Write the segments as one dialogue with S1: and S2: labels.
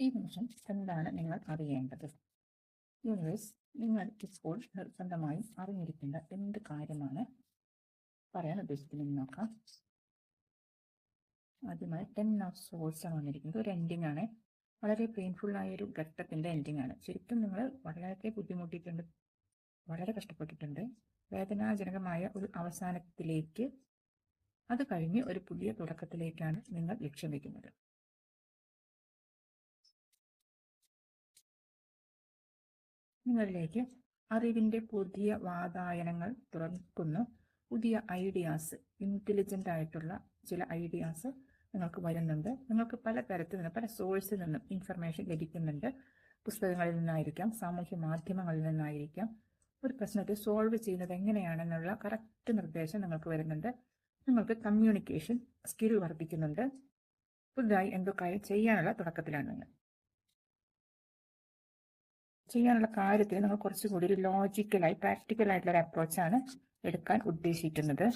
S1: ഈ നിമിഷം എന്താണ് നിങ്ങൾ അറിയേണ്ടത്? യൂണിവേഴ്സ് നിങ്ങൾ ഇപ്പോൾ നിർബന്ധമായും അറിഞ്ഞിരിക്കേണ്ട എന്ത് കാര്യമാണ്? പറയാൻ ഉദ്ദേശിക്കുന്നത് നോക്കാം. ആദ്യമായി ടെൻ ഓഫ് സോൾസ് വന്നിരിക്കുന്നത്. ഒരു എൻഡിങ് ആണ്. വളരെ ആയ ഒരു ഘട്ടത്തിന്റെ എൻഡിങ് ആണ്. ശരിക്കും നിങ്ങൾ വളരെ ബുദ്ധിമുട്ടിയിട്ടുണ്ട്. വളരെ കഷ്ടപ്പെട്ടിട്ടുണ്ട്. വേദനാജനകമായ ഒരു അവസാനത്തിലേക്ക് അത് കഴിഞ്ഞ് ഒരു പുതിയ തുടക്കത്തിലേക്കാണ് നിങ്ങൾ ലക്ഷ്യം വയ്ക്കുന്നത് നിങ്ങളിലേക്ക് അറിവിന്റെ പുതിയ വാതായനങ്ങൾ തുറക്കുന്ന. പുതിയ ഐഡിയാസ് ഇന്റലിജന്റ് ആയിട്ടുള്ള ചില ഐഡിയാസ് നിങ്ങൾക്ക് വരുന്നുണ്ട്. നിങ്ങൾക്ക് പല തരത്തിൽ നിന്ന് പല സോഴ്സിൽ നിന്നും ഇൻഫർമേഷൻ ലഭിക്കുന്നുണ്ട്. പുസ്തകങ്ങളിൽ നിന്നായിരിക്കാം സാമൂഹ്യ മാധ്യമങ്ങളിൽ നിന്നായിരിക്കാം. ഒരു പ്രശ്നത്തെ സോൾവ് ചെയ്യുന്നത് എങ്ങനെയാണെന്നുള്ള കറക്റ്റ് നിർദ്ദേശം നിങ്ങൾക്ക് വരുന്നുണ്ട്. നിങ്ങൾക്ക് കമ്മ്യൂണിക്കേഷൻ സ്കിൽ വർദ്ധിക്കുന്നുണ്ട്. പുതുതായി എന്തൊക്കെ ചെയ്യാനുള്ള തുടക്കത്തിലാണ് നിങ്ങൾ. ചെയ്യാനുള്ള കാര്യത്തിൽ നിങ്ങൾ കുറച്ചുകൂടി ഒരു ലോജിക്കലായി പ്രാക്ടിക്കൽ ആയിട്ടുള്ള ഒരു അപ്രോച്ചാണ് എടുക്കാൻ ഉദ്ദേശിക്കുന്നത്.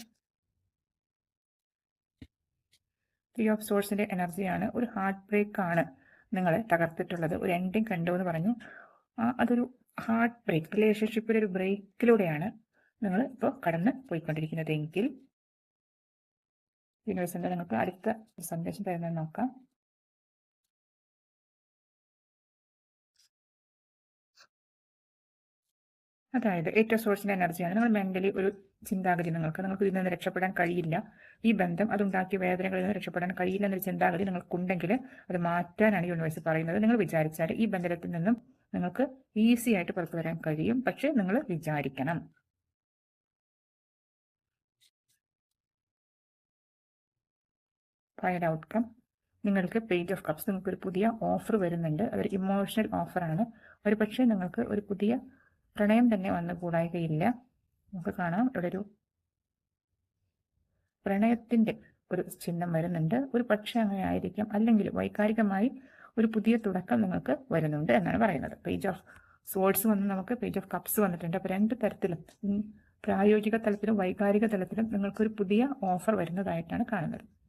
S1: ത്രീ ഓഫ് സോഴ്സിന്റെ എനർജിയാണ് ഒരു ഹാർട്ട് ബ്രേക്ക് ആണ് നിങ്ങളെ തകർത്തിട്ടുള്ളത്. ഒരു എൻഡിങ് കണ്ടു എന്ന് പറഞ്ഞു. അതൊരു ഹാർട്ട് ബ്രേക്ക് റിലേഷൻഷിപ്പിലെ ഒരു ബ്രേക്കിലൂടെയാണ് നിങ്ങൾ ഇപ്പോൾ കടന്ന് പോയിക്കൊണ്ടിരിക്കുന്നത്. എങ്കിൽ യൂണിവേഴ്സിന്റെ നിങ്ങൾക്ക് അടുത്ത സന്ദേശം തരുന്നത് നോക്കാം. അതായത് ഏറ്റവും സോഴ്സിന്റെ എനർജിയാണ്. നിങ്ങൾ മെന്റലി ഒരു ചിന്താഗതി നിങ്ങൾക്ക് നിങ്ങൾക്ക് ഇതിൽ നിന്ന് രക്ഷപ്പെടാൻ കഴിയില്ല. ഈ ബന്ധം അതുണ്ടാക്കിയ വേദനകളിൽ നിന്ന് രക്ഷപ്പെടാൻ കഴിയില്ല എന്നൊരു ചിന്താഗതി നിങ്ങൾക്കുണ്ടെങ്കിൽ അത് മാറ്റാനാണ് യൂണിവേഴ്സ് പറയുന്നത്. നിങ്ങൾ വിചാരിച്ചാൽ ഈ ബന്ധത്തിൽ നിന്നും നിങ്ങൾക്ക് ഈസി ആയിട്ട് പുറത്തു വരാൻ കഴിയും. പക്ഷേ നിങ്ങൾ വിചാരിക്കണം. ഫൈനൽ ഔട്ട്കം നിങ്ങൾക്ക് പേജ് ഓഫ് കപ്സ് നിങ്ങൾക്ക് ഒരു പുതിയ ഓഫർ വരുന്നുണ്ട്. അതൊരു ഇമോഷണൽ ഓഫറാണ് ഒരു പക്ഷേ നിങ്ങൾക്ക് ഒരു പുതിയ പ്രണയം തന്നെ വന്നു കൂടായികയില്ല. നമുക്ക് കാണാം. ഇവിടെ ഒരു പ്രണയത്തിന്റെ ഒരു ചിഹ്നം വരുന്നുണ്ട്. ഒരു പക്ഷേ അങ്ങനെ ആയിരിക്കാം. അല്ലെങ്കിൽ വൈകാരികമായി ഒരു പുതിയ തുടക്കം നിങ്ങൾക്ക് വരുന്നുണ്ട് എന്നാണ് പറയുന്നത്. പേജ് ഓഫ് സോൾസ് വന്ന് നമുക്ക് പേജ് ഓഫ് കപ്സ് വന്നിട്ടുണ്ട്. അപ്പോൾ രണ്ട് തരത്തിലും പ്രായോഗിക തലത്തിലും വൈകാരിക തലത്തിലും നിങ്ങൾക്കൊരു പുതിയ ഓഫർ വരുന്നതായിട്ടാണ് കാണുന്നത്.